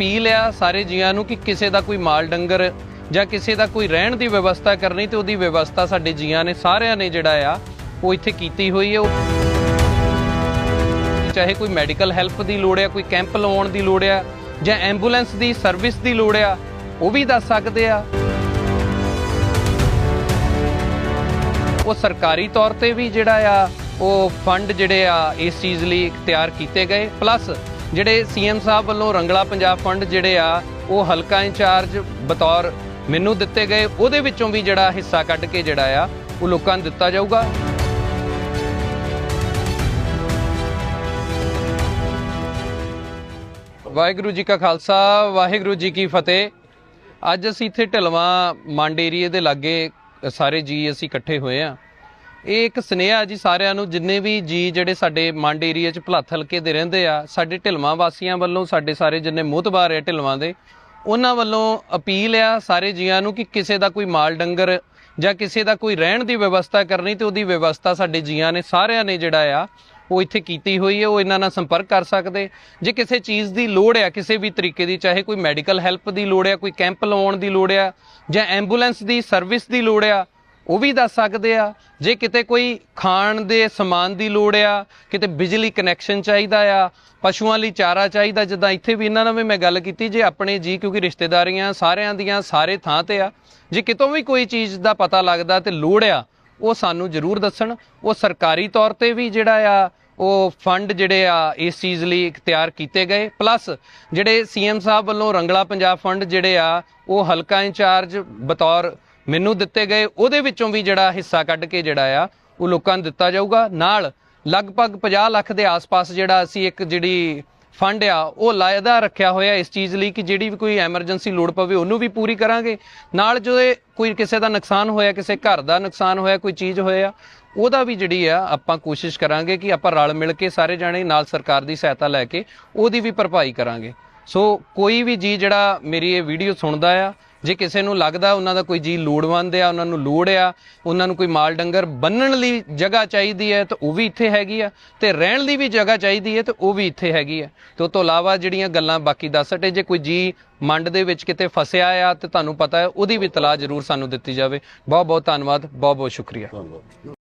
Appeal ਆ ਸਾਰੇ ਜੀਆਂ ਨੂੰ ਕਿ ਕਿਸੇ ਦਾ ਕੋਈ ਮਾਲ ਡੰਗਰ ਜਾਂ ਕਿਸੇ ਦਾ ਕੋਈ ਰਹਿਣ ਦੀ ਵਿਵਸਥਾ ਕਰਨੀ ਤੇ ਉਹਦੀ ਵਿਵਸਥਾ ਸਾਡੇ ਜੀਆਂ ਨੇ, ਸਾਰਿਆਂ ਨੇ ਜਿਹੜਾ ਆ, ਉਹ ਇੱਥੇ ਕੀਤੀ ਹੋਈ ਹੈ ਉਹ ਚਾਹੇ ਕੋਈ ਮੈਡੀਕਲ ਹੈਲਪ ਦੀ ਲੋੜ ਆ, ਕੋਈ ਕੈਂਪ ਲਾਉਣ ਦੀ ਲੋੜ ਆ ਜਾਂ ਐਂਬੂਲੈਂਸ ਦੀ, ਸਰਵਿਸ ਦੀ ਲੋੜ ਆ, ਉਹ ਵੀ ਦੱਸ ਸਕਦੇ ਆ। ਉਹ ਸਰਕਾਰੀ ਤੌਰ ਤੇ ਵੀ ਜਿਹੜਾ ਆ, ਉਹ ਫੰਡ ਜਿਹੜੇ ਆ, ਇਸ ਚੀਜ਼ ਲਈ ਤਿਆਰ ਕੀਤੇ ਗਏ। ਪਲੱਸ ਜਿਹੜੇ ਸੀਐਮ ਸਾਹਿਬ ਵੱਲੋਂ ਰੰਗਲਾ ਪੰਜਾਬ ਫੰਡ ਜਿਹੜੇ ਆ, ਉਹ ਹਲਕਾ ਇੰਚਾਰਜ ਬਤੌਰ ਮੈਨੂੰ ਦਿੱਤੇ ਗਏ, ਉਹਦੇ ਵਿੱਚੋਂ ਵੀ ਜਿਹੜਾ ਹਿੱਸਾ ਕੱਢ ਕੇ ਜਿਹੜਾ ਆ, ਉਹ ਲੋਕਾਂ ਨੂੰ ਦਿੱਤਾ ਜਾਊਗਾ। ਵਾਹਿਗੁਰੂ ਜੀ ਕਾ ਖਾਲਸਾ, ਵਾਹਿਗੁਰੂ ਜੀ ਕੀ ਫਤਿਹ। ਅੱਜ ਅਸੀਂ ਇੱਥੇ ਢਲਵਾਂ, ਮੰਡ ਏਰੀਏ ਦੇ ਲਾਗੇ ਸਾਰੇ ਜੀ ਅਸੀਂ ਇਕੱਠੇ ਹੋਏ ਆ। ਇਹ ਇੱਕ ਸੁਨੇਹਾ ਜੀ ਸਾਰਿਆਂ ਨੂੰ, ਜਿੰਨੇ ਵੀ ਜੀ ਜਿਹੜੇ ਸਾਡੇ ਮੰਡ ਏਰੀਏ 'ਚ ਭਲੱਥ ਹਲਕੇ ਦੇ ਰਹਿੰਦੇ ਆ, ਸਾਡੇ ਢਲਵਾਂ ਵਾਸੀਆਂ ਵੱਲੋਂ, ਸਾਡੇ ਸਾਰੇ ਜਿੰਨੇ ਮੋਤਬਾਰ ਆ ਢਲਵਾਂ ਦੇ, ਉਹਨਾਂ ਵੱਲੋਂ ਅਪੀਲ ਆ ਸਾਰੇ ਜੀਆਂ ਨੂੰ ਕਿ ਕਿਸੇ ਦਾ ਕੋਈ ਮਾਲ ਡੰਗਰ ਜਾਂ ਕਿਸੇ ਦਾ ਕੋਈ ਰਹਿਣ ਦੀ ਵਿਵਸਥਾ ਕਰਨੀ ਤੇ ਉਹਦੀ ਵਿਵਸਥਾ ਸਾਡੇ ਜੀਆਂ ਨੇ, ਸਾਰਿਆਂ ਨੇ ਜਿਹੜਾ ਆ, ਉਹ ਇੱਥੇ ਕੀਤੀ ਹੋਈ ਹੈ, ਉਹ ਇਹਨਾਂ ਨਾਲ ਸੰਪਰਕ ਕਰ ਸਕਦੇ। ਜੇ ਕਿਸੇ ਚੀਜ਼ ਦੀ ਲੋੜ ਆ, ਕਿਸੇ ਵੀ ਤਰੀਕੇ ਦੀ, ਚਾਹੇ ਕੋਈ ਮੈਡੀਕਲ ਹੈਲਪ ਦੀ ਲੋੜ ਆ, ਕੋਈ ਕੈਂਪ ਲਵਾਉਣ ਦੀ ਲੋੜ ਆ ਜਾਂ ਐਂਬੂਲੈਂਸ ਦੀ, ਸਰਵਿਸ ਦੀ ਲੋੜ ਆ ਉਹ ਵੀ ਦੱਸ ਸਕਦੇ ਆ। ਜੇ ਕਿਤੇ ਕੋਈ ਖਾਣ ਦੇ ਸਮਾਨ ਦੀ ਲੋੜ ਆ, ਕਿਤੇ ਬਿਜਲੀ ਕਨੈਕਸ਼ਨ ਚਾਹੀਦਾ ਆ, ਪਸ਼ੂਆਂ ਲਈ ਚਾਰਾ ਚਾਹੀਦਾ, ਜਿੱਦਾਂ ਇੱਥੇ ਵੀ ਇਹਨਾਂ ਨਾਲ ਵੀ ਮੈਂ ਗੱਲ ਕੀਤੀ, ਜੇ ਆਪਣੇ ਜੀ ਕਿਉਂਕਿ ਰਿਸ਼ਤੇਦਾਰੀਆਂ ਸਾਰਿਆਂ ਦੀਆਂ ਸਾਰੇ ਥਾਂ ਤੇ ਆ, ਜੇ ਕਿਤੋਂ ਵੀ ਕੋਈ ਚੀਜ਼ ਦਾ ਪਤਾ ਲੱਗਦਾ ਤੇ ਲੋੜ ਆ, ਉਹ ਸਾਨੂੰ ਜ਼ਰੂਰ ਦੱਸਣ। ਉਹ ਸਰਕਾਰੀ ਤੌਰ ਤੇ ਵੀ ਜਿਹੜਾ ਆ, ਉਹ ਫੰਡ ਜਿਹੜੇ ਆ, ਇਸ ਚੀਜ਼ ਲਈ ਤਿਆਰ ਕੀਤੇ ਗਏ। ਪਲੱਸ ਜਿਹੜੇ ਸੀਐਮ ਸਾਹਿਬ ਵੱਲੋਂ ਰੰਗਲਾ ਪੰਜਾਬ ਫੰਡ ਜਿਹੜੇ ਆ, ਉਹ ਹਲਕਾ ਇੰਚਾਰਜ ਬਤੌਰ ਮੈਨੂੰ ਦਿੱਤੇ ਗਏ, ਉਹਦੇ ਵਿੱਚੋਂ ਵੀ ਜਿਹੜਾ ਹਿੱਸਾ ਕੱਢ ਕੇ ਜਿਹੜਾ ਆ, ਉਹ ਲੋਕਾਂ ਨੂੰ ਦਿੱਤਾ ਜਾਊਗਾ। ਨਾਲ ਲਗਭਗ 50 ਲੱਖ ਦੇ ਆਸ-ਪਾਸ ਜਿਹੜਾ ਅਸੀਂ ਇੱਕ ਜਿਹੜੀ ਫੰਡ ਆ, ਉਹ ਲਾਇਦਾ ਰੱਖਿਆ ਹੋਇਆ ਇਸ ਚੀਜ਼ ਲਈ ਕਿ ਜਿਹੜੀ ਵੀ ਕੋਈ ਐਮਰਜੈਂਸੀ ਲੋੜ ਪਵੇ, ਉਹਨੂੰ ਵੀ ਪੂਰੀ ਕਰਾਂਗੇ। ਨਾਲ ਜੋ ਕੋਈ ਕਿਸੇ ਦਾ ਨੁਕਸਾਨ ਹੋਇਆ, ਕਿਸੇ ਘਰ ਦਾ ਨੁਕਸਾਨ ਹੋਇਆ, ਕੋਈ ਚੀਜ਼ ਹੋਇਆ, ਉਹਦਾ ਵੀ ਜਿਹੜੀ ਆ, ਆਪਾਂ ਕੋਸ਼ਿਸ਼ ਕਰਾਂਗੇ ਕਿ ਆਪਾਂ ਰਲ ਮਿਲ ਕੇ ਸਾਰੇ ਜਾਣੇ ਨਾਲ ਸਰਕਾਰ ਦੀ ਸਹਾਇਤਾ ਲੈ ਕੇ ਉਹਦੀ ਵੀ ਭਰਪਾਈ ਕਰਾਂਗੇ। ਸੋ ਕੋਈ ਵੀ ਜੀ ਜਿਹੜਾ ਮੇਰੀ ਇਹ ਵੀਡੀਓ ਸੁਣਦਾ ਆ ਜੇ ਕਿਸੇ ਨੂੰ ਲੱਗਦਾ ਉਹਨਾਂ ਦਾ ਕੋਈ ਜੀ ਲੋੜਵੰਦ ਆ, ਉਹਨਾਂ ਨੂੰ ਲੋੜ ਆ, ਉਹਨਾਂ ਨੂੰ ਕੋਈ ਮਾਲ ਡੰਗਰ ਬੰਨਣ ਲਈ ਜਗ੍ਹਾ ਚਾਹੀਦੀ ਹੈ, ਤਾਂ ਉਹ ਵੀ ਇੱਥੇ ਹੈਗੀ ਆ। ਤੇ ਰਹਿਣ ਲਈ ਵੀ ਜਗ੍ਹਾ ਚਾਹੀਦੀ ਹੈ, ਤਾਂ ਉਹ ਵੀ ਇੱਥੇ ਹੈਗੀ ਆ। ਤੇ ਉਹ ਤੋਂ ਇਲਾਵਾ ਜਿਹੜੀਆਂ ਗੱਲਾਂ ਬਾਕੀ ਦੱਸ ਹਟੇ, ਜੇ ਕੋਈ ਜੀ ਮੰਡ ਦੇ ਵਿੱਚ ਕਿਤੇ ਫਸਿਆ ਆ, ਤੇ ਤੁਹਾਨੂੰ ਪਤਾ ਹੈ, ਉਹਦੀ ਵੀ ਤਲਾਹ ਜ਼ਰੂਰ ਸਾਨੂੰ ਦਿੱਤੀ ਜਾਵੇ। ਬਹੁਤ ਬਹੁਤ ਧੰਨਵਾਦ ਬਹੁਤ ਬਹੁਤ ਸ਼ੁਕਰੀਆ